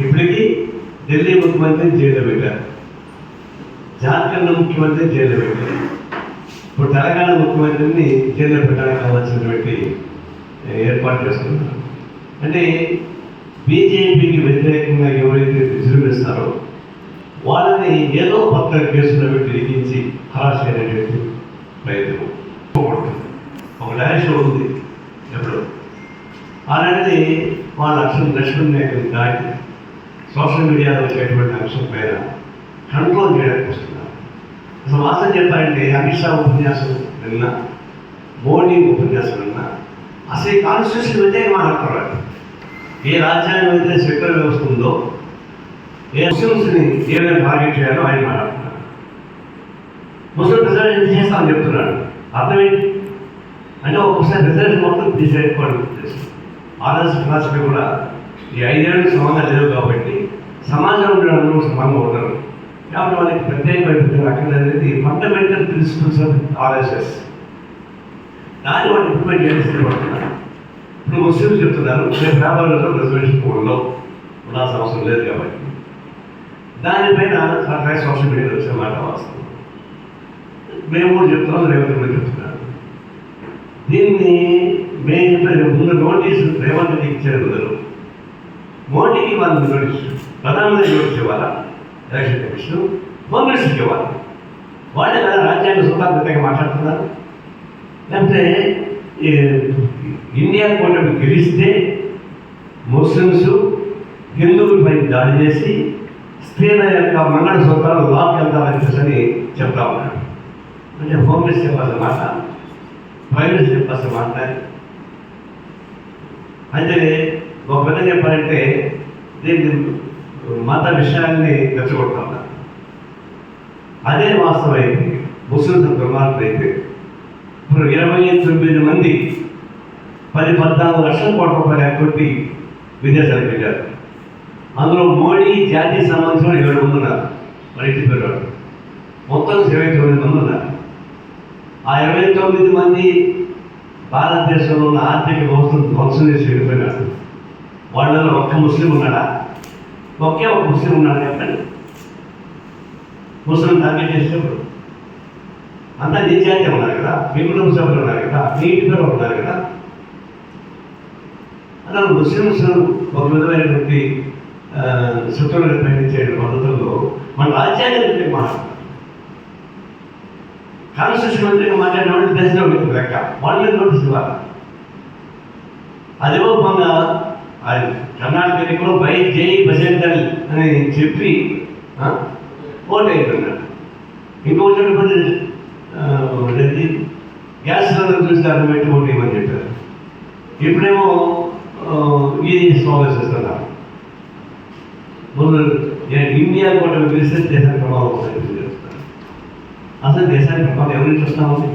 ఇప్పటికీ ఢిల్లీ ముఖ్యమంత్రి జైల్లో పెట్టారు. జార్ఖండ్ ముఖ్యమంత్రి జైల్లో పెట్టారు. ఇప్పుడు తెలంగాణ ముఖ్యమంత్రిని జైల్లో పెట్టడానికి కావాల్సినటువంటి ఏర్పాటు చేస్తున్నారు అంటే బీజేపీకి వ్యతిరేకంగా ఎవరైతే విజృంభిస్తారో వాళ్ళని ఏదో పక్క కేసులో పెట్టి ఇరికించి హరాస్ చేయడానికి ప్రయత్నం ఒక డైరెక్షన్ ఉంది ఎప్పుడు. అలాంటిది వాళ్ళ అక్షరం లక్ష్మణ్ దాటి సోషల్ మీడియాలో వచ్చేటువంటి అంశం పైన కంట్రోల్ చేయడానికి వస్తున్నారు. అసలు వాస్తవం చెప్పాలంటే అమిత్ షా ఉపన్యాసం నిన్న మోడీ ఉపన్యాసం నిన్న అసలు ఈ కాన్స్టిట్యూషన్ అయితే మాట్లాడుతున్నారు ఏ రాజ్యాంగం అయితే సెక్యులర్ వ్యవస్థ ఉందో ఏ ముస్లిమ్స్ని ఏమైనా టార్గెట్ చేయాలో ఆయన మాట్లాడుతున్నారు. ముస్లిం రిజర్వేషన్ చేస్తామని చెప్తున్నాడు అర్థమేంటి అంటే ఒక్కొక్కసారి రిజర్వేషన్ మొత్తం తీసేసుకోవడం ఆర్ఎస్ ఫిలాసఫీ కూడా ఈ ఐదేళ్ళు సమానంగా లేవు కాబట్టి సమాజంలో ఉండే అందరూ సమానంగా కాబట్టి వాళ్ళకి ప్రత్యేకమైన అక్కడ అనేది ఫండమెంటల్ ప్రిన్సిపల్స్ ఆఫ్ ఆర్ఎస్ఎస్ దాన్ని వాళ్ళు ఇంప్లిమెంట్ చేయాల్సింది పడుతున్నారు ఇప్పుడు ముస్లిమ్స్ చెప్తున్నారు రేపు వ్యాపారంలో రిజర్వేషన్ ఫోన్లో ఉండాల్సిన అవసరం లేదు కాబట్టి. దానిపైన సర్కార్ సోషల్ మీడియాలో వచ్చే మాట వాస్తవం. మేము కూడా చెప్తున్నాం రేవంత్ కూడా చెప్తున్నారు. దీన్ని మేము చెప్పేది ముందు నోటీసు రేవంత్ ఇచ్చారు మోడీకి వాళ్ళు నోటీసు ప్రధానమంత్రి నోటీస్ ఇవ్వాలా? ఎలక్షన్ కమిషన్ హోమ్ మినిస్టర్కి వాళ్ళే కదా రాజ్యాంగ సుతాత్మకంగా మాట్లాడుతున్నారు. లేకపోతే ఇండియా కూటమి గెలిస్తే ముస్లిమ్స్ హిందువులపై దాడి చేసి స్త్రీల యొక్క మంగళ సూత్రాలు లాక్ వెళ్తామని చెప్పని చెప్తా ఉన్నాడు అంటే హోమ్ మినిస్టర్ చెప్పాల్సిన మాట ప్రైమ్ మినిస్టర్ చెప్పాల్సిన మాట అయితే ఒక విధంగా చెప్పాలంటే దీన్ని మత విషయాన్ని రెచ్చగొడతా ఉన్నారు అదే వాస్తవమైంది ముస్లిం ముస్లింస్ అయితే ఇప్పుడు ఇరవై తొమ్మిది మంది పది పద్నాలుగు లక్షల కోట్ల రూపాయలు ఎక్కొట్టి విదేశాలకు వెళ్ళారు. అందులో మోడీ జాతీయ సంబంధించిన ఏడు మంది ఉన్నారు. మరి ఇంటి మొత్తం ఇరవై తొమ్మిది మంది ఉన్నారు. ఆ ఇరవై తొమ్మిది మంది భారతదేశంలో ఉన్న ఆర్థిక వ్యవస్థను ధ్వంసం చేసి వెళ్ళిపోయినారు. వాళ్ళలో ఒక్క ముస్లిం ఉన్నాడా? ఒకే ఒక ముస్లిం ఉన్నాడు చెప్పండి ముస్లిం టార్గెట్ చేసేటప్పుడు అంతా నిత్యాత్యం ఉన్నారు కదా మీ కుటుంబ సభ్యులు ఉన్నారు కదా మీ ఇంటి పేరు ఉన్నారు కదా. అలా ముస్లిమ్స్ ఒక విధమైనటువంటి శత్రువులను ప్రయత్నించే పద్ధతుల్లో మన రాజ్యాంగం మాట్లాడుతున్నారు కాన్స్టిట్యూషన్ మంత్రిగా మాట్లాడిన వాళ్ళు దశలో మీకు లెక్క. వాళ్ళని నోటీస్ ఇవ్వాలి? అదే మొన్న అది కర్ణాటకలో బై జై బజెంటల్ అని చెప్పి ఓట్ అయిపోయినాడు ఇంకొకటి చెప్పండి, గ్యాస్ సిలిండర్ చూస్తారు పెట్టి ఓటు ఇవ్వని చెప్పారు. ఇప్పుడేమో ఇది స్లోగన్స్ ఇస్తున్నారు ముందు ఇండియా కూడా పిలిస్తే దేశానికి ప్రభావం అవుతుంది అసలు దేశానికి ప్రభావం ఎవరి నుంచి